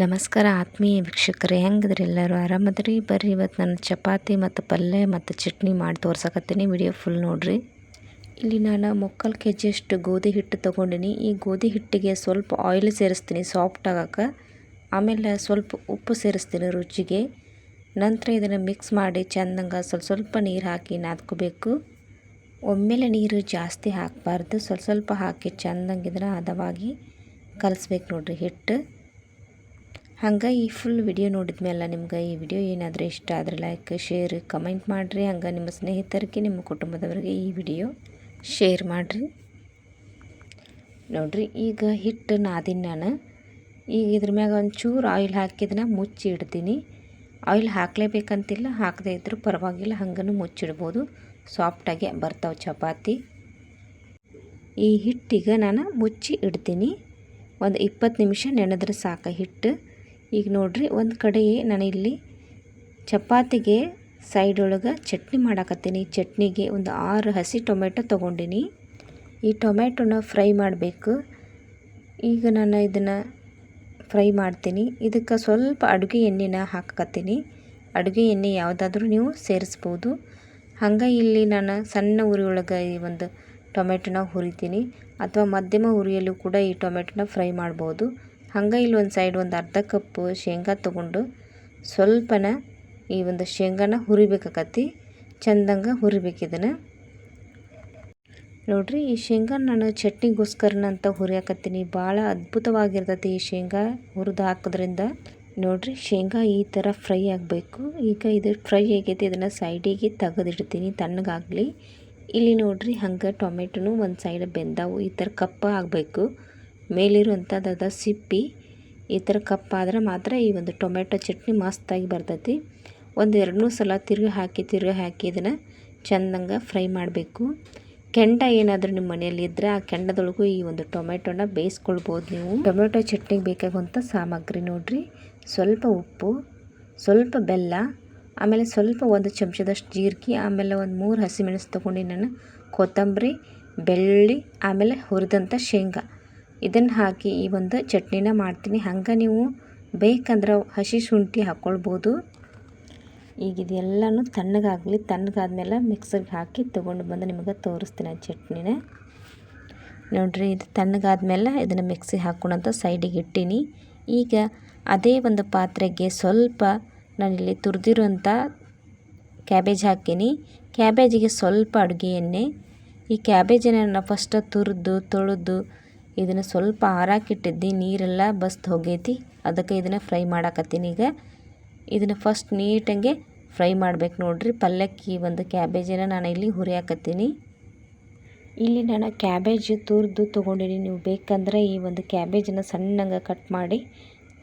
ನಮಸ್ಕಾರ ಆತ್ಮೀಯ ವೀಕ್ಷಕರೇ, ಹೆಂಗಿದ್ರೆ ಎಲ್ಲರೂ? ಆರಾಮದ್ರಿ? ಬರ್ರಿ ಇವತ್ತು ನಾನು ಚಪಾತಿ ಮತ್ತು ಪಲ್ಯ ಮತ್ತು ಚಟ್ನಿ ಮಾಡಿ ತೋರ್ಸಕತ್ತೀನಿ. ವಿಡಿಯೋ ಫುಲ್ ನೋಡ್ರಿ. ಇಲ್ಲಿ ನಾನು ಮುಕ್ಕಾಲು ಕೆ ಜಿಯಷ್ಟು ಗೋಧಿ ಹಿಟ್ಟು ತೊಗೊಂಡಿನಿ. ಈ ಗೋಧಿ ಹಿಟ್ಟಿಗೆ ಸ್ವಲ್ಪ ಆಯಿಲ್ ಸೇರಿಸ್ತೀನಿ ಸಾಫ್ಟ್ ಆಗಕ್ಕೆ. ಆಮೇಲೆ ಸ್ವಲ್ಪ ಉಪ್ಪು ಸೇರಿಸ್ತೀನಿ ರುಚಿಗೆ. ನಂತರ ಇದನ್ನು ಮಿಕ್ಸ್ ಮಾಡಿ ಚೆಂದಂಗೆ ಸ್ವಲ್ಪ ಸ್ವಲ್ಪ ನೀರು ಹಾಕಿ ನಾದ್ಕೋಬೇಕು. ಒಮ್ಮೆಲೆ ನೀರು ಜಾಸ್ತಿ ಹಾಕಬಾರ್ದು. ಸ್ವಲ್ಪ ಸ್ವಲ್ಪ ಹಾಕಿ ಚೆಂದಂಗೆ ಇದನ್ನು ಹದವಾಗಿ ಕಲಿಸ್ಬೇಕು ನೋಡಿರಿ ಹಿಟ್ಟು. ಹಂಗೆ ಈ ಫುಲ್ ವಿಡಿಯೋ ನೋಡಿದ ಮೇಲೆ ನಿಮ್ಗೆ ಈ ವಿಡಿಯೋ ಏನಾದರೂ ಇಷ್ಟ ಆದರೆ ಲೈಕ್ ಶೇರ್ ಕಮೆಂಟ್ ಮಾಡಿರಿ. ಹಂಗೆ ನಿಮ್ಮ ಸ್ನೇಹಿತರಿಗೆ, ನಿಮ್ಮ ಕುಟುಂಬದವರಿಗೆ ಈ ವಿಡಿಯೋ ಶೇರ್ ಮಾಡಿರಿ. ನೋಡಿರಿ, ಈಗ ಹಿಟ್ಟು ನಾದಿನ ನಾನು. ಈಗ ಇದ್ರ ಮ್ಯಾಗ ಒಂಚೂರು ಆಯಿಲ್ ಹಾಕಿದನ್ನ ಮುಚ್ಚಿ ಇಡ್ತೀನಿ. ಆಯಿಲ್ ಹಾಕಲೇಬೇಕಂತಿಲ್ಲ, ಹಾಕದೇ ಇದ್ದರೂ ಪರವಾಗಿಲ್ಲ ಹಂಗೂ ಮುಚ್ಚಿಡ್ಬೋದು. ಸಾಫ್ಟಾಗಿ ಬರ್ತಾವೆ ಚಪಾತಿ. ಈ ಹಿಟ್ಟಿಗೆ ನಾನು ಮುಚ್ಚಿ ಇಡ್ತೀನಿ. ಒಂದು ಇಪ್ಪತ್ತು ನಿಮಿಷ ನೆನೆದ್ರೆ ಸಾಕು ಹಿಟ್ಟು. ಈಗ ನೋಡ್ರಿ ಒಂದು ಕಡೆ ಇಲ್ಲಿ ಚಪಾತಿಗೆ ಸೈಡ್ ಒಳಗೆ ಚಟ್ನಿ ಮಾಡಾಕತ್ತೀನಿ. ಚಟ್ನಿಗೆ ಒಂದು ಆರು ಹಸಿ ಟೊಮೆಟೊ ತೊಗೊಂಡಿನಿ. ಈ ಟೊಮೆಟೊನ ಫ್ರೈ ಮಾಡಬೇಕು. ಈಗ ನಾನು ಇದನ್ನು ಫ್ರೈ ಮಾಡ್ತೀನಿ. ಇದಕ್ಕೆ ಸ್ವಲ್ಪ ಅಡುಗೆ ಎಣ್ಣೆನ ಹಾಕಕತ್ತೀನಿ. ಅಡುಗೆ ಎಣ್ಣೆ ಯಾವುದಾದ್ರೂ ನೀವು ಸೇರಿಸ್ಬೋದು. ಹಂಗೆ ಇಲ್ಲಿ ನಾನು ಸಣ್ಣ ಉರಿ ಒಳಗೆ ಈ ಒಂದು ಟೊಮೆಟೊನ ಹುರಿತೀನಿ. ಅಥವಾ ಮಧ್ಯಮ ಉರಿಯಲ್ಲೂ ಕೂಡ ಈ ಟೊಮೆಟೊನ ಫ್ರೈ ಮಾಡ್ಬೋದು. ಹಂಗೆ ಇಲ್ಲಿ ಒಂದು ಸೈಡ್ ಒಂದು ಅರ್ಧ ಕಪ್ಪು ಶೇಂಗಾ ತೊಗೊಂಡು ಸ್ವಲ್ಪನ ಈ ಒಂದು ಶೇಂಗಾನ ಹುರಿಬೇಕಾಕತಿ ಚಂದಂಗೆ ಹುರಿಬೇಕು ಇದನ್ನು. ನೋಡಿರಿ, ಈ ಶೇಂಗಾ ನಾನು ಚಟ್ನಿಗೋಸ್ಕರನಂತ ಹುರಿಯಾಕತ್ತೀನಿ. ಭಾಳ ಅದ್ಭುತವಾಗಿರ್ತೈತಿ ಈ ಶೇಂಗಾ ಹುರಿದು ಹಾಕೋದ್ರಿಂದ. ನೋಡಿರಿ, ಶೇಂಗಾ ಈ ಥರ ಫ್ರೈ ಆಗಬೇಕು. ಈಗ ಇದು ಫ್ರೈ ಆಗೈತಿ, ಇದನ್ನು ಸೈಡಿಗೆ ತೆಗೆದಿಡ್ತೀನಿ, ತಣ್ಣಗಾಗಲಿ. ಇಲ್ಲಿ ನೋಡಿರಿ, ಹಂಗೆ ಟೊಮೆಟೊನು ಒಂದು ಸೈಡ್ ಬೆಂದಾವು. ಈ ಥರ ಕಪ್ಪ ಆಗಬೇಕು. ಮೇಲಿರುವಂಥದ್ದು ಸಿಪ್ಪಿ, ಈ ಥರ ಕಪ್ಪಾದ್ರೆ ಮಾತ್ರ ಈ ಒಂದು ಟೊಮೆಟೊ ಚಟ್ನಿ ಮಸ್ತಾಗಿ ಬರ್ತೈತಿ. ಒಂದು ಎರಡು ಸಲ ತಿರುಗಿ ಹಾಕಿ ತಿರುಗಿ ಹಾಕಿ ಇದನ್ನು ಚೆಂದಂಗೆ ಫ್ರೈ ಮಾಡಬೇಕು. ಕೆಂಡ ಏನಾದರೂ ನಿಮ್ಮ ಮನೆಯಲ್ಲಿ ಇದ್ದರೆ ಆ ಕೆಂಡದೊಳಗೂ ಈ ಒಂದು ಟೊಮೆಟೊನ ಬೇಯಿಸ್ಕೊಳ್ಬೋದು ನೀವು. ಟೊಮೆಟೊ ಚಟ್ನಿಗೆ ಬೇಕಾಗುವಂಥ ಸಾಮಗ್ರಿ ನೋಡಿರಿ. ಸ್ವಲ್ಪ ಉಪ್ಪು, ಸ್ವಲ್ಪ ಬೆಲ್ಲ, ಆಮೇಲೆ ಸ್ವಲ್ಪ ಒಂದು ಚಮಚದಷ್ಟು ಜೀರಿಗೆ, ಆಮೇಲೆ ಒಂದು ಮೂರು ಹಸಿಮೆಣಸು ತೊಗೊಂಡು ನಾನು ಕೊತ್ತಂಬರಿ, ಬೆಳ್ಳುಳ್ಳಿ, ಆಮೇಲೆ ಹುರಿದಂಥ ಶೇಂಗಾ. ಇದನ್ನು ಹಾಕಿ ಈ ಒಂದು ಚಟ್ನಿನ ಮಾಡ್ತೀನಿ. ಹಂಗೆ ನೀವು ಬೇಕಂದ್ರೆ ಹಸಿ ಶುಂಠಿ ಹಾಕ್ಕೊಳ್ಬೋದು ಈಗ ಇದೆಲ್ಲನೂ ತಣ್ಣಗಾಗಲಿ, ತಣ್ಣಗಾದ್ಮೇಲೆ ಮಿಕ್ಸರ್ಗೆ ಹಾಕಿ ತೊಗೊಂಡು ಬಂದು ನಿಮಗೆ ತೋರಿಸ್ತೀನಿ ಆ ಚಟ್ನಿನ. ನೋಡಿರಿ, ಇದು ತಣ್ಣಗಾದ್ಮೇಲೆ ಇದನ್ನು ಮಿಕ್ಸಿ ಹಾಕ್ಕೊಂಡಂತ ಸೈಡಿಗೆ ಇಟ್ಟೀನಿ. ಈಗ ಅದೇ ಒಂದು ಪಾತ್ರೆಗೆ ಸ್ವಲ್ಪ ನಾನಿಲ್ಲಿ ತುರಿದಿರುವಂಥ ಕ್ಯಾಬೇಜ್ ಹಾಕೀನಿ. ಕ್ಯಾಬೇಜಿಗೆ ಸ್ವಲ್ಪ ಅಡುಗೆ ಎಣ್ಣೆ. ಈ ಕ್ಯಾಬೇಜನ್ನು ಫಸ್ಟ್ ತುರಿದು, ತೊಳೆದು ಇದನ್ನು ಸ್ವಲ್ಪ ಆರಾಕಿಟ್ಟಿದ್ದು, ನೀರೆಲ್ಲ ಬಸ್ದು ಹೋಗೈತಿ. ಅದಕ್ಕೆ ಇದನ್ನು ಫ್ರೈ ಮಾಡಾಕತ್ತೀನಿ. ಈಗ ಇದನ್ನು ಫಸ್ಟ್ ನೀಟಂಗೆ ಫ್ರೈ ಮಾಡಬೇಕು ನೋಡ್ರಿ. ಪಲ್ಯಕ್ಕೆ ಒಂದು ಕ್ಯಾಬೇಜನ್ನು ನಾನು ಇಲ್ಲಿ ಹುರಿಯಾಕತ್ತೀನಿ. ಇಲ್ಲಿ ನಾನು ಕ್ಯಾಬೇಜ್ ತುರಿದು ತೊಗೊಂಡಿನಿ. ನೀವು ಬೇಕಂದ್ರೆ ಈ ಒಂದು ಕ್ಯಾಬೇಜನ್ನು ಸಣ್ಣಗೆ ಕಟ್ ಮಾಡಿ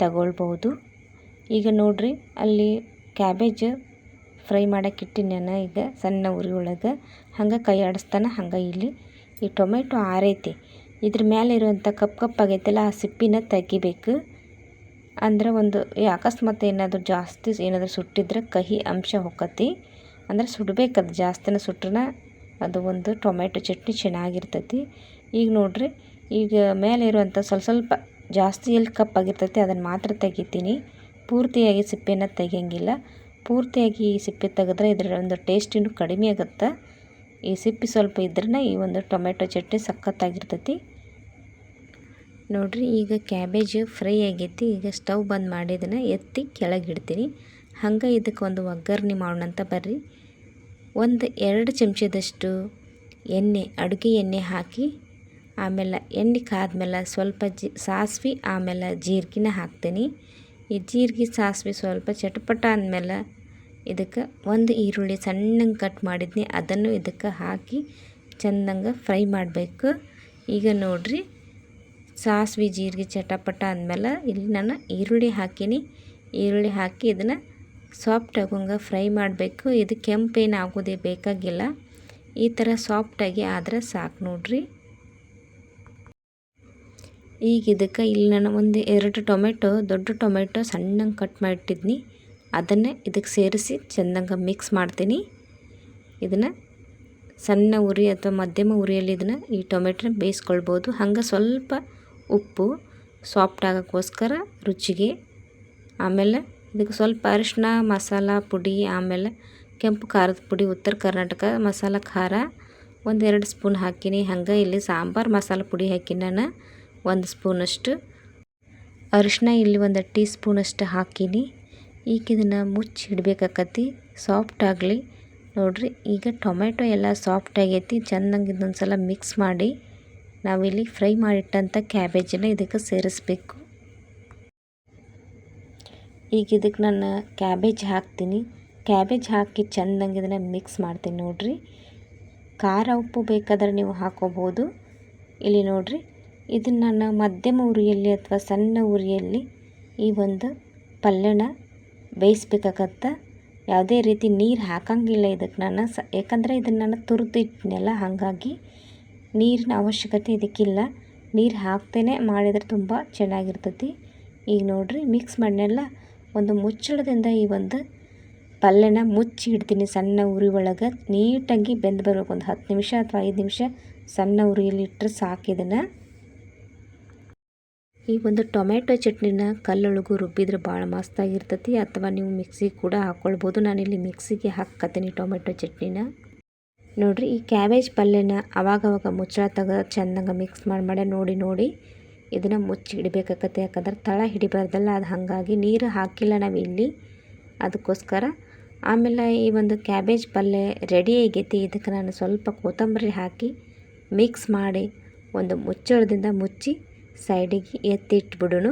ತಗೊಳ್ಬೋದು ಈಗ ನೋಡ್ರಿ, ಅಲ್ಲಿ ಕ್ಯಾಬೇಜ್ ಫ್ರೈ ಮಾಡೋಕ್ಕಿಟ್ಟಿನ ನಾನು ಈಗ ಸಣ್ಣ ಉರಿ ಒಳಗೆ ಹಂಗೆ ಕೈ ಆಡಿಸ್ತಾನೆ ಹಂಗೆ ಇಲ್ಲಿ ಈ ಟೊಮೆಟೊ ಆರೈತಿ. ಇದ್ರ ಮೇಲೆ ಇರುವಂಥ ಕಪ್ ಕಪ್ ಆಗೈತಲ್ಲ, ಆ ಸಿಪ್ಪಿನ ತೆಗಿಬೇಕು. ಅಂದ್ರೆ ಒಂದು ಅಕಸ್ಮಾತ್ ಏನಾದರೂ ಜಾಸ್ತಿ ಏನಾದರೂ ಸುಟ್ಟಿದ್ರೆ ಕಹಿ ಅಂಶ ಹೊಕ್ಕತಿ. ಅಂದ್ರೆ ಸುಡಬೇಕದು ಜಾಸ್ತಿನ ಸುಟ್ರೆ ಅದು ಒಂದು ಟೊಮೆಟೊ ಚಟ್ನಿ ಚೆನ್ನಾಗಿರ್ತೈತಿ. ಈಗ ನೋಡ್ರಿ, ಈಗ ಮೇಲೆ ಇರುವಂಥ ಸ್ವಲ್ಪ ಸ್ವಲ್ಪ ಜಾಸ್ತಿ ಎಲ್ಲಿ ಕಪ್ಪಾಗಿರ್ತೈತಿ ಅದನ್ನು ಮಾತ್ರ ತೆಗಿತೀನಿ. ಪೂರ್ತಿಯಾಗಿ ಸಿಪ್ಪೆನ ತೆಗಿಯಂಗಿಲ್ಲ. ಪೂರ್ತಿಯಾಗಿ ಈ ಸಿಪ್ಪೆ ತೆಗೆದ್ರೆ ಇದರ ಒಂದು ಟೇಸ್ಟಿನೂ ಕಡಿಮೆ ಆಗುತ್ತೆ. ಈ ಸಿಪ್ಪಿ ಸ್ವಲ್ಪ ಇದ್ರೇ ಈ ಒಂದು ಟೊಮೆಟೊ ಚಟ್ನಿ ಸಖತ್ತಾಗಿರ್ತೈತಿ. ನೋಡಿರಿ, ಈಗ ಕ್ಯಾಬೇಜ್ ಫ್ರೈ ಆಗೈತಿ. ಈಗ ಸ್ಟವ್ ಬಂದ್ ಮಾಡಿ ಇದನ್ನು ಎತ್ತಿ ಕೆಳಗಿಡ್ತೀನಿ. ಹಂಗೆ ಇದಕ್ಕೆ ಒಂದು ಒಗ್ಗರಣೆ ಮಾಡೋಣಂತ ಬರ್ರಿ. ಒಂದು ಎರಡು ಚಮಚದಷ್ಟು ಎಣ್ಣೆ, ಅಡುಗೆ ಎಣ್ಣೆ ಹಾಕಿ, ಆಮೇಲೆ ಎಣ್ಣೆ ಕಾದ್ಮೇಲೆ ಸ್ವಲ್ಪ ಜಿ, ಸಾಸಿವೆ, ಆಮೇಲೆ ಜೀರಿಗೆನ ಹಾಕ್ತೀನಿ. ಈ ಜೀರಿಗೆ, ಸಾಸಿವೆ ಸ್ವಲ್ಪ ಚಟಪಟ ಅಂದಮೇಲೆ ಇದಕ್ಕೆ ಒಂದು ಈರುಳ್ಳಿ ಸಣ್ಣಗೆ ಕಟ್ ಮಾಡಿದ್ನಿ. ಅದನ್ನು ಇದಕ್ಕೆ ಹಾಕಿ ಚೆಂದಂಗೆ ಫ್ರೈ ಮಾಡಬೇಕು. ಈಗ ನೋಡಿರಿ, ಸಾಸಿವೆ, ಜೀರಿಗೆ, ಚಟಪಟ ಅಂದಮೇಲೆ ಇಲ್ಲಿ ನಾನು ಈರುಳ್ಳಿ ಹಾಕೀನಿ. ಈರುಳ್ಳಿ ಹಾಕಿ ಇದನ್ನು ಸಾಫ್ಟ್ ಆಗೋಂಗೆ ಫ್ರೈ ಮಾಡಬೇಕು. ಇದು ಕೆಂಪೇನು ಆಗೋದೇ ಬೇಕಾಗಿಲ್ಲ. ಈ ಥರ ಸಾಫ್ಟಾಗಿ ಆದರೆ ಸಾಕು ನೋಡ್ರಿ. ಈಗ ಇದಕ್ಕೆ ಇಲ್ಲಿ ನಾನು ಒಂದು ಎರಡು ಟೊಮೆಟೊ, ದೊಡ್ಡ ಟೊಮೆಟೊ ಸಣ್ಣಂಗೆ ಕಟ್ ಮಾಡಿಟ್ಟಿದ್ನಿ. ಅದನ್ನು ಇದಕ್ಕೆ ಸೇರಿಸಿ ಚೆಂದಂಗೆ ಮಿಕ್ಸ್ ಮಾಡ್ತೀನಿ. ಇದನ್ನು ಸಣ್ಣ ಉರಿ ಅಥವಾ ಮಧ್ಯಮ ಉರಿಯಲ್ಲಿ ಇದನ್ನು ಈ ಟೊಮೆಟೊನ ಬೇಯಿಸ್ಕೊಳ್ಬೋದು. ಹಂಗೆ ಸ್ವಲ್ಪ ಉಪ್ಪು ಸಾಫ್ಟ್ ಆಗೋಕ್ಕೋಸ್ಕರ ರುಚಿಗೆ, ಆಮೇಲೆ ಇದಕ್ಕೆ ಸ್ವಲ್ಪ ಅರಿಶಿನ ಮಸಾಲ, ಪುಡಿ, ಆಮೇಲೆ ಕೆಂಪು ಖಾರದ ಪುಡಿ, ಉತ್ತರ ಕರ್ನಾಟಕ ಮಸಾಲ ಖಾರ ಒಂದೆರಡು ಸ್ಪೂನ್ ಹಾಕೀನಿ. ಹಂಗೆ ಇಲ್ಲಿ ಸಾಂಬಾರು ಮಸಾಲ ಪುಡಿ ಹಾಕಿನಿ ನಾನು, ಒಂದು ಸ್ಪೂನಷ್ಟು. ಅರಿಶಿನ ಇಲ್ಲಿ ಒಂದು ಟೀ ಸ್ಪೂನಷ್ಟು ಹಾಕೀನಿ. ಈಗ ಇದನ್ನು ಮುಚ್ಚಿ ಇಡಬೇಕಾಕತಿ ಸಾಫ್ಟ್ ಆಗಲಿ. ನೋಡಿರಿ, ಈಗ ಟೊಮೆಟೊ ಎಲ್ಲ ಸಾಫ್ಟ್ ಆಗೈತಿ, ಚೆನ್ನಾಗಿ ಇದೊಂದು ಸಲ ಮಿಕ್ಸ್ ಮಾಡಿ, ನಾವಿಲ್ಲಿ ಫ್ರೈ ಮಾಡಿಟ್ಟಂಥ ಕ್ಯಾಬೇಜನ್ನು ಇದಕ್ಕೆ ಸೇರಿಸ್ಬೇಕು. ಈಗ ಇದಕ್ಕೆ ನಾನು ಕ್ಯಾಬೇಜ್ ಹಾಕ್ತೀನಿ. ಕ್ಯಾಬೇಜ್ ಹಾಕಿ ಚೆಂದಂಗೆ ಇದನ್ನು ಮಿಕ್ಸ್ ಮಾಡ್ತೀನಿ ನೋಡಿರಿ. ಖಾರ ಉಪ್ಪು ಬೇಕಾದ್ರೆ ನೀವು ಹಾಕೋಬೋದು. ಇಲ್ಲಿ ನೋಡಿರಿ, ಇದನ್ನು ನಾನು ಮಧ್ಯಮ ಉರಿಯಲ್ಲಿ ಅಥವಾ ಸಣ್ಣ ಉರಿಯಲ್ಲಿ ಈ ಒಂದು ಪಲ್ಯನ ಬೇಯಿಸ್ಬೇಕಾಗತ್ತ. ಯಾವುದೇ ರೀತಿ ನೀರು ಹಾಕಂಗಿಲ್ಲ ಇದಕ್ಕೆ ನಾನು. ಸ, ಯಾಕಂದರೆ ಇದನ್ನು ನಾನು ತುರಿದಿಟ್ಟಿನಲ್ಲ ಹಾಗಾಗಿ ನೀರಿನ ಅವಶ್ಯಕತೆ ಇದಕ್ಕಿಲ್ಲ. ನೀರು ಹಾಕ್ತೇನೆ, ಮಾಡಿದರೆ ತುಂಬ ಚೆನ್ನಾಗಿರ್ತೈತಿ. ಈಗ ನೋಡಿರಿ ಮಿಕ್ಸ್ ಮಾಡಿನೆಲ್ಲ ಒಂದು ಮುಚ್ಚಳದಿಂದ ಈ ಒಂದು ಪಲ್ಯನ ಮುಚ್ಚಿ ಇಡ್ತೀನಿ ಸಣ್ಣ ಉರಿ ಒಳಗೆ. ನೀಟಾಗಿ ಬೆಂದು ಬರಬೇಕು, ಒಂದು ಹತ್ತು ನಿಮಿಷ ಅಥವಾ ಐದು ನಿಮಿಷ ಸಣ್ಣ ಉರಿಯಲ್ಲಿ ಇಟ್ಟರೆ ಸಾಕು ಇದನ್ನು. ಈ ಒಂದು ಟೊಮೆಟೊ ಚಟ್ನಿನ ಕಲ್ಲೊಳಗು ರುಬ್ಬಿದ್ರೆ ಭಾಳ ಮಸ್ತಾಗಿರ್ತೈತಿ, ಅಥವಾ ನೀವು ಮಿಕ್ಸಿಗೆ ಕೂಡ ಹಾಕ್ಕೊಳ್ಬೋದು ನಾನಿಲ್ಲಿ ಮಿಕ್ಸಿಗೆ ಹಾಕತ್ತೀನಿ ಟೊಮೆಟೊ ಚಟ್ನಿನ. ನೋಡಿರಿ, ಈ ಕ್ಯಾಬೇಜ್ ಪಲ್ಯನ ಅವಾಗವಾಗ ಮುಚ್ಚಳ ತಗ ಚೆಂದಂಗೆ ಮಿಕ್ಸ್ ಮಾಡಿ ಮಾಡಿ ನೋಡಿ ನೋಡಿ ಇದನ್ನು ಮುಚ್ಚಿ ಇಡಬೇಕಾಗತ್ತೆ ಯಾಕಂದ್ರೆ ತಳ ಹಿಡಿಬಾರ್ದಲ್ಲ, ಅದು ಹಾಗಾಗಿ ನೀರು ಹಾಕಿಲ್ಲ ನಾವು ಇಲ್ಲಿ. ಅದಕ್ಕೋಸ್ಕರ ಆಮೇಲೆ ಈ ಒಂದು ಕ್ಯಾಬೇಜ್ ಪಲ್ಯ ರೆಡಿ ಆಗೈತಿ. ಇದಕ್ಕೆ ನಾನು ಸ್ವಲ್ಪ ಕೊತ್ತಂಬರಿ ಹಾಕಿ ಮಿಕ್ಸ್ ಮಾಡಿ ಒಂದು ಮುಚ್ಚಳದಿಂದ ಮುಚ್ಚಿ ಸೈಡಿಗೆ ಎತ್ತಿಟ್ಬಿಡೋಣ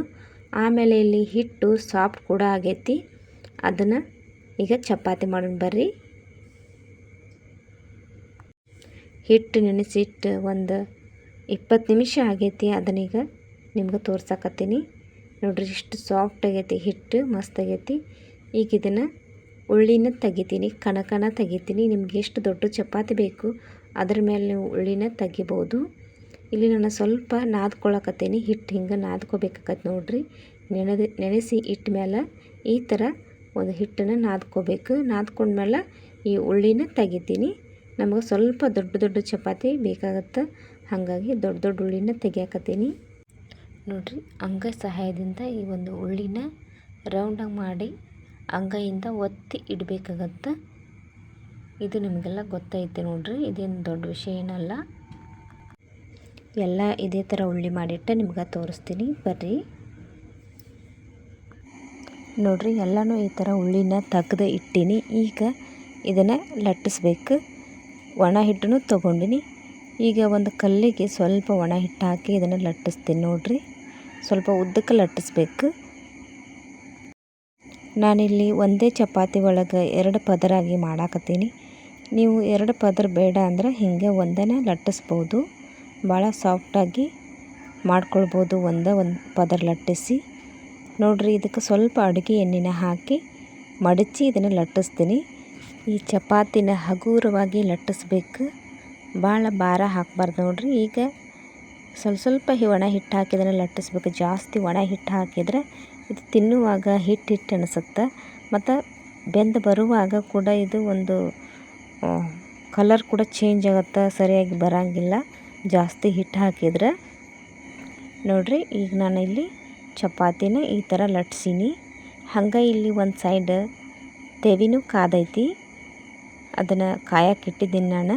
ಆಮೇಲೆ ಇಲ್ಲಿ ಹಿಟ್ಟು ಸಾಫ್ಟ್ ಕೂಡ ಆಗೈತಿ. ಅದನ್ನು ಈಗ ಚಪಾತಿ ಮಾಡೋಣ ಬರ್ರಿ. ಹಿಟ್ಟು ನೆನೆಸಿಟ್ಟು ಒಂದು ಇಪ್ಪತ್ತು ನಿಮಿಷ ಆಗೈತಿ. ಅದನ್ನೀಗ ನಿಮ್ಗೆ ತೋರ್ಸಕತ್ತೀನಿ. ನೋಡ್ರಿ ಇಷ್ಟು ಸಾಫ್ಟ್ ಆಗೈತಿ ಹಿಟ್ಟು, ಮಸ್ತ್ ಆಗೈತಿ. ಈಗ ಇದನ್ನು ಉಳ್ಳಿನ ತೆಗಿತೀನಿ ಕಣ ಕಣ ತೆಗಿತೀನಿ. ನಿಮ್ಗೆ ಎಷ್ಟು ದೊಡ್ಡ ಚಪಾತಿ ಬೇಕು, ಅದ್ರ ಮೇಲೆ ನೀವು ಉಳ್ಳಿನ ತೆಗಿಬೋದು. ಇಲ್ಲಿ ನಾನು ಸ್ವಲ್ಪ ನಾದ್ಕೊಳಕತ್ತೀನಿ ಹಿಟ್ಟು ಹಿಂಗೆ ನಾದ್ಕೋಬೇಕಾಗತ್ತೆ ನೋಡ್ರಿ. ನೆನೆದು ನೆನೆಸಿ ಇಟ್ಟ ಮೇಲೆ ಈ ಥರ ಒಂದು ಹಿಟ್ಟನ್ನು ನಾದ್ಕೋಬೇಕು. ನಾದ್ಕೊಂಡ್ಮೇಲೆ ಈ ಉಳ್ಳಿನ ತೆಗಿತೀನಿ. ನಮಗೆ ಸ್ವಲ್ಪ ದೊಡ್ಡ ದೊಡ್ಡ ಚಪಾತಿ ಬೇಕಾಗತ್ತೆ, ಹಾಗಾಗಿ ದೊಡ್ಡ ದೊಡ್ಡ ಉಳ್ಳಿನ ತೆಗಿಯಾಕತ್ತೀನಿ. ನೋಡಿರಿ, ಅಂಗ ಸಹಾಯದಿಂದ ಈ ಒಂದು ಉಳ್ಳಿನ ರೌಂಡಾಗಿ ಮಾಡಿ ಅಂಗೈಯಿಂದ ಒತ್ತಿ ಇಡಬೇಕಾಗತ್ತೆ. ಇದು ನಿಮಗೆಲ್ಲ ಗೊತ್ತೈತೆ ನೋಡ್ರಿ, ಇದೇನು ದೊಡ್ಡ ವಿಷಯ ಏನಲ್ಲ. ಎಲ್ಲ ಇದೇ ಥರ ಉಳ್ಳಿ ಮಾಡಿಟ್ಟ ನಿಮ್ಗೆ ತೋರಿಸ್ತೀನಿ. ಬರ್ರಿ. ನೋಡಿರಿ, ಎಲ್ಲನೂ ಈ ಥರ ಉಳ್ಳಿನ ತೆಗ್ದು ಇಟ್ಟೀನಿ. ಈಗ ಇದನ್ನು ಲಟ್ಟಿಸ್ಬೇಕು. ಒಣ ಹಿಟ್ಟನ್ನು ತೊಗೊಂಡಿನಿ. ಈಗ ಒಂದು ಕಲ್ಲಿಗೆ ಸ್ವಲ್ಪ ಒಣ ಹಿಟ್ಟು ಹಾಕಿ ಇದನ್ನು ಲಟ್ಟಿಸ್ತೀನಿ ನೋಡಿರಿ. ಸ್ವಲ್ಪ ಉದ್ದಕ್ಕೆ ಲಟ್ಟಿಸ್ಬೇಕು. ನಾನಿಲ್ಲಿ ಒಂದೇ ಚಪಾತಿ ಒಳಗೆ ಎರಡು ಪದರಾಗಿ ಮಾಡಾಕತ್ತೀನಿ. ನೀವು ಎರಡು ಪದರ ಬೇಡ ಅಂದ್ರೆ ಹಿಂಗೆ ಒಂದನೇ ಲಟ್ಟಿಸ್ಬೋದು. ಭಾಳ ಸಾಫ್ಟಾಗಿ ಮಾಡ್ಕೊಳ್ಬೋದು ಒಂದೇ ಒಂದು ಪದರ ಲಟ್ಟಿಸಿ. ನೋಡಿರಿ, ಇದಕ್ಕೆ ಸ್ವಲ್ಪ ಅಡುಗೆ ಎಣ್ಣೆನ ಹಾಕಿ ಮಡಚಿ ಇದನ್ನು ಲಟ್ಟಿಸ್ತೀನಿ. ಈ ಚಪಾತಿನ ಹಗುರವಾಗಿ ಲಟ್ಟಿಸ್ಬೇಕು. ಭಾಳ ಭಾರ ಹಾಕಬಾರ್ದು ನೋಡಿರಿ. ಈಗ ಸ್ವಲ್ಪ ಸ್ವಲ್ಪ ಒಣ ಹಿಟ್ಟು ಹಾಕಿದ್ರೆ ಲಟ್ಟಿಸ್ಬೇಕು. ಜಾಸ್ತಿ ಒಣ ಹಿಟ್ಟು ಹಾಕಿದರೆ ಇದು ತಿನ್ನುವಾಗ ಹಿಟ್ಟು ಹಿಟ್ಟು ಅನಿಸುತ್ತೆ. ಮತ್ತು ಬೆಂದು ಬರುವಾಗ ಕೂಡ ಇದು ಒಂದು ಕಲರ್ ಕೂಡ ಚೇಂಜ್ ಆಗುತ್ತೆ, ಸರಿಯಾಗಿ ಬರೋಂಗಿಲ್ಲ. ಜಾಸ್ತಿ ಹಿಟ್ಟು ಹಾಕಿದ್ರೆ ನೋಡಿರಿ, ಈಗ ನಾನು ಇಲ್ಲಿ ಚಪಾತಿನ ಈ ಥರ ಲಟ್ಸೀನಿ. ಹಂಗೆ ಇಲ್ಲಿ ಒಂದು ಸೈಡ್ ತೆವಿನೂ ಕಾದೈತಿ. ಅದನ್ನು ಕಾಯಕ್ಕೆ ಇಟ್ಟಿದ್ದೀನಿ ನಾನು.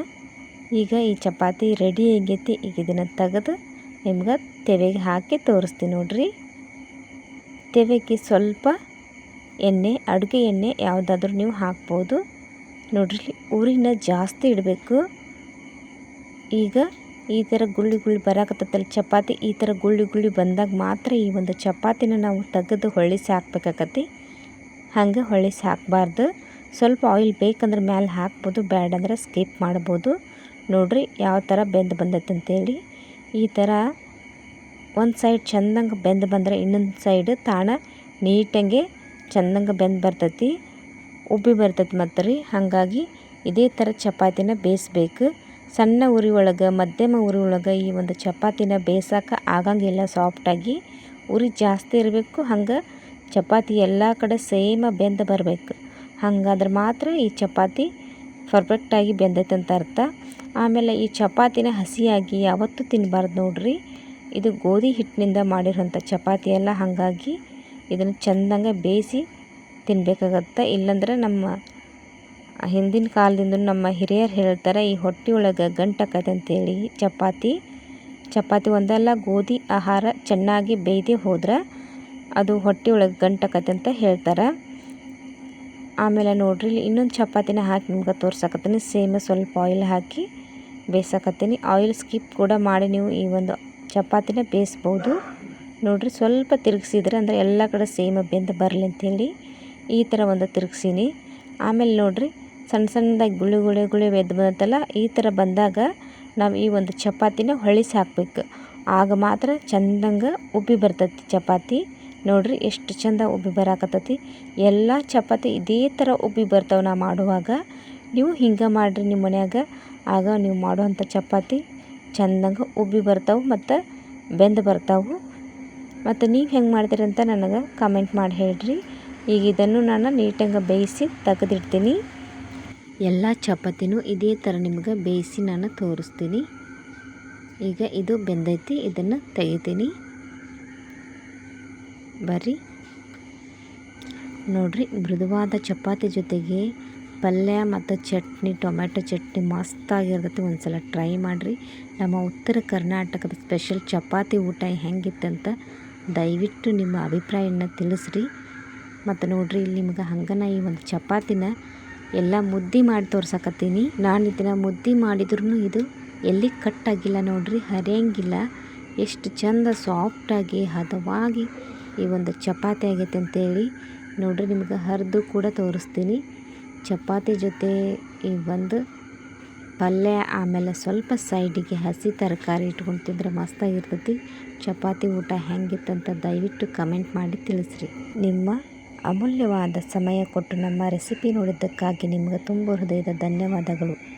ಈಗ ಈ ಚಪಾತಿ ರೆಡಿ ಆಗೈತಿ. ಈಗ ಇದನ್ನು ತೆಗೆದು ನಿಮ್ಗೆ ತೆವೆಗೆ ಹಾಕಿ ತೋರಿಸ್ತೀನಿ ನೋಡಿರಿ. ತೆವೆಗೆ ಸ್ವಲ್ಪ ಎಣ್ಣೆ, ಅಡುಗೆ ಎಣ್ಣೆ ಯಾವುದಾದ್ರೂ ನೀವು ಹಾಕ್ಬೋದು. ನೋಡ್ರಿ ಊರಿನ ಜಾಸ್ತಿ ಇಡಬೇಕು. ಈಗ ಈ ಥರ ಗುಳ್ಳಿ ಗುಳ್ಳಿ ಬರಾಕತ್ತಲ್ಲ ಚಪಾತಿ, ಈ ಥರ ಗುಳ್ಳಿ ಗುಳ್ಳಿ ಬಂದಾಗ ಮಾತ್ರ ಈ ಒಂದು ಚಪಾತಿನ ನಾವು ತೆಗೆದು ಹೊಳ್ಳಿಸಿ ಹಾಕ್ಬೇಕಾಕತಿ ಹಂಗೆ ಹೊಳ್ಳಿಸಿ ಹಾಕಬಾರ್ದು ಸ್ವಲ್ಪ ಆಯಿಲ್ ಬೇಕಂದ್ರೆ ಮ್ಯಾಲೆ ಹಾಕ್ಬೋದು, ಬ್ಯಾಡಂದ್ರೆ ಸ್ಕಿಪ್ ಮಾಡ್ಬೋದು. ನೋಡಿರಿ ಯಾವ ಥರ ಬೆಂದು ಬಂದೈತೆ ಅಂತೇಳಿ. ಈ ಥರ ಒಂದು ಸೈಡ್ ಚೆಂದಂಗೆ ಬೆಂದು ಬಂದರೆ ಇನ್ನೊಂದು ಸೈಡ್ ತಾಣ ನೀಟಂಗೆ ಚೆಂದಂಗೆ ಬೆಂದು ಬರ್ತೈತಿ, ಉಬ್ಬಿ ಬರ್ತೈತಿ ಮತ್ತು ರೀ ಹಾಗಾಗಿ ಇದೇ ಥರ ಚಪಾತಿನ ಬೇಯಿಸ್ಬೇಕು. ಸಣ್ಣ ಉರಿ ಒಳಗೆ ಮಧ್ಯಮ ಉರಿ ಒಳಗೆ ಈ ಒಂದು ಚಪಾತಿನ ಬೇಯಿಸೋಕೆ ಆಗಂಗಿಲ್ಲ. ಸಾಫ್ಟಾಗಿ ಉರಿ ಜಾಸ್ತಿ ಇರಬೇಕು. ಹಂಗೆ ಚಪಾತಿ ಎಲ್ಲ ಕಡೆ ಸೇಮ ಬೆಂದು ಬರಬೇಕು. ಹಂಗಾದ್ರೆ ಮಾತ್ರ ಈ ಚಪಾತಿ ಪರ್ಫೆಕ್ಟಾಗಿ ಬೆಂದೈತೆ ಅಂತ ಅರ್ಥ. ಆಮೇಲೆ ಈ ಚಪಾತಿನ ಹಸಿಯಾಗಿ ಯಾವತ್ತೂ ತಿನ್ನಬಾರ್ದು ನೋಡ್ರಿ. ಇದು ಗೋಧಿ ಹಿಟ್ಟಿನಿಂದ ಮಾಡಿರೋಂಥ ಚಪಾತಿ ಎಲ್ಲ ಹಾಗಾಗಿ ಇದನ್ನು ಚೆಂದಂಗೆ ಬೇಯಿಸಿ ತಿನ್ನಬೇಕಾಗತ್ತೆ ಇಲ್ಲಾಂದ್ರೆ ನಮ್ಮ ಹಿಂದಿನ ಕಾಲದಿಂದ ನಮ್ಮ ಹಿರಿಯರು ಹೇಳ್ತಾರೆ, ಈ ಹೊಟ್ಟೆ ಒಳಗೆ ಗಂಟಕತೆ ಅಂತೇಳಿ ಚಪಾತಿ ಚಪಾತಿ ಒಂದಲ್ಲ, ಗೋಧಿ ಆಹಾರ ಚೆನ್ನಾಗಿ ಬೇಯ್ದು ಹೋದ್ರೆ ಅದು ಹೊಟ್ಟೆ ಒಳಗೆ ಗಂಟಕತೆ ಅಂತ ಹೇಳ್ತಾರೆ. ಆಮೇಲೆ ನೋಡ್ರಿ, ಇನ್ನೊಂದು ಚಪಾತಿನ ಹಾಕಿ ನಿಮ್ಗೆ ತೋರ್ಸಕತ್ತೀನಿ. ಸೇಮ್ ಸ್ವಲ್ಪ ಆಯಿಲ್ ಹಾಕಿ ಬೇಯಿಸಕತ್ತೀನಿ. ಆಯಿಲ್ ಸ್ಕಿಪ್ ಕೂಡ ಮಾಡಿ ನೀವು ಈ ಒಂದು ಚಪಾತಿನ ಬೇಯಿಸ್ಬೋದು. ನೋಡ್ರಿ, ಸ್ವಲ್ಪ ತಿರುಗಿಸಿದ್ರೆ ಅಂದರೆ ಎಲ್ಲ ಕಡೆ ಸೇಮ್ ಬೆಂದು ಬರಲಿ ಅಂತೇಳಿ ಈ ಥರ ಒಂದು ತಿರುಗಿಸೀನಿ. ಆಮೇಲೆ ನೋಡ್ರಿ ಸಣ್ಣ ಸಣ್ಣದಾಗಿ ಗುಳಿ ಗುಳಿ ಗುಳಿ ಎದ್ದು ಬಂದತ್ತಲ್ಲ, ಈ ಥರ ಬಂದಾಗ ನಾವು ಈ ಒಂದು ಚಪಾತಿನ ಹೊಳಿಸಿ ಹಾಕ್ಬೇಕು ಆಗ ಮಾತ್ರ ಚಂದಂಗೆ ಉಬ್ಬಿ ಬರ್ತೈತಿ ಚಪಾತಿ. ನೋಡ್ರಿ ಎಷ್ಟು ಚಂದ ಉಬ್ಬಿ ಬರಾಕತ್ತೈತಿ. ಎಲ್ಲ ಚಪಾತಿ ಇದೇ ಥರ ಉಬ್ಬಿ ಬರ್ತಾವೆ ನಾ ಮಾಡುವಾಗ. ನೀವು ಹಿಂಗೆ ಮಾಡಿರಿ ನಿಮ್ಮ ಮನ್ಯಾಗ. ಆಗ ನೀವು ಮಾಡುವಂಥ ಚಪಾತಿ ಚಂದಂಗೆ ಉಬ್ಬಿ ಬರ್ತಾವೆ ಮತ್ತು ಬೆಂದು ಬರ್ತಾವೆ. ಮತ್ತು ನೀವು ಹೆಂಗೆ ಮಾಡ್ತೀರಿ ಅಂತ ನನಗೆ ಕಮೆಂಟ್ ಮಾಡಿ ಹೇಳ್ರಿ. ಈಗ ಇದನ್ನು ನಾನು ನೀಟಾಗಿ ಬೇಯಿಸಿ ತೆಗೆದಿಡ್ತೀನಿ. ಎಲ್ಲ ಚಪಾತಿನೂ ಇದೇ ಥರ ನಿಮ್ಗೆ ಬೇಯಿಸಿ ನಾನು ತೋರಿಸ್ತೀನಿ. ಈಗ ಇದು ಬೆಂದೈತಿ, ಇದನ್ನು ತೆಗಿತೀನಿ. ಬರ್ರಿ. ನೋಡ್ರಿ, ಮೃದುವಾದ ಚಪಾತಿ ಜೊತೆಗೆ ಪಲ್ಯ ಮತ್ತು ಚಟ್ನಿ ಟೊಮೆಟೊ ಚಟ್ನಿ ಮಸ್ತಾಗಿರ್ತೈತಿ. ಒಂದು ಸಲ ಟ್ರೈ ಮಾಡಿರಿ. ನಮ್ಮ ಉತ್ತರ ಕರ್ನಾಟಕದ ಸ್ಪೆಷಲ್ ಚಪಾತಿ ಊಟ ಹೆಂಗಿತ್ತಂತ ದಯವಿಟ್ಟು ನಿಮ್ಮ ಅಭಿಪ್ರಾಯನ ತಿಳಿಸ್ರಿ. ಮತ್ತು ನೋಡಿರಿ, ಇಲ್ಲಿ ನಿಮ್ಗೆ ಹಂಗನ ಈ ಒಂದು ಚಪಾತಿನ ಎಲ್ಲ ಮುದ್ದೆ ಮಾಡಿ ತೋರ್ಸಕತ್ತೀನಿ. ನಾನು ಇದನ್ನು ಮುದ್ದೆ ಮಾಡಿದ್ರೂ ಇದು ಎಲ್ಲಿ ಕಟ್ಟಾಗಿಲ್ಲ ನೋಡ್ರಿ, ಹರಿಯಂಗಿಲ್ಲ. ಎಷ್ಟು ಚಂದ ಸಾಫ್ಟಾಗಿ ಹದವಾಗಿ ಈ ಒಂದು ಚಪಾತಿ ಆಗೈತೆ ಅಂತೇಳಿ ನೋಡ್ರಿ ನಿಮ್ಗೆ ಹರಿದು ಕೂಡ ತೋರಿಸ್ತೀನಿ. ಚಪಾತಿ ಜೊತೆ ಈ ಒಂದು ಪಲ್ಯ ಆಮೇಲೆ ಸ್ವಲ್ಪ ಸೈಡಿಗೆ ಹಸಿ ತರಕಾರಿ ಇಟ್ಕೊಂಡು ತಿಂದ್ರೆ ಮಸ್ತಾಗಿರ್ತೈತಿ ಚಪಾತಿ ಊಟ ಹೆಂಗಿತ್ತಂತ ದಯವಿಟ್ಟು ಕಮೆಂಟ್ ಮಾಡಿ ತಿಳಿಸ್ರಿ. ನಿಮ್ಮ ಅಮೂಲ್ಯವಾದ ಸಮಯ ಕೊಟ್ಟು ನಮ್ಮ ರೆಸಿಪಿ ನೋಡಿದ್ದಕ್ಕಾಗಿ ನಿಮ್ಗೆ ತುಂಬ ಹೃದಯದ ಧನ್ಯವಾದಗಳು.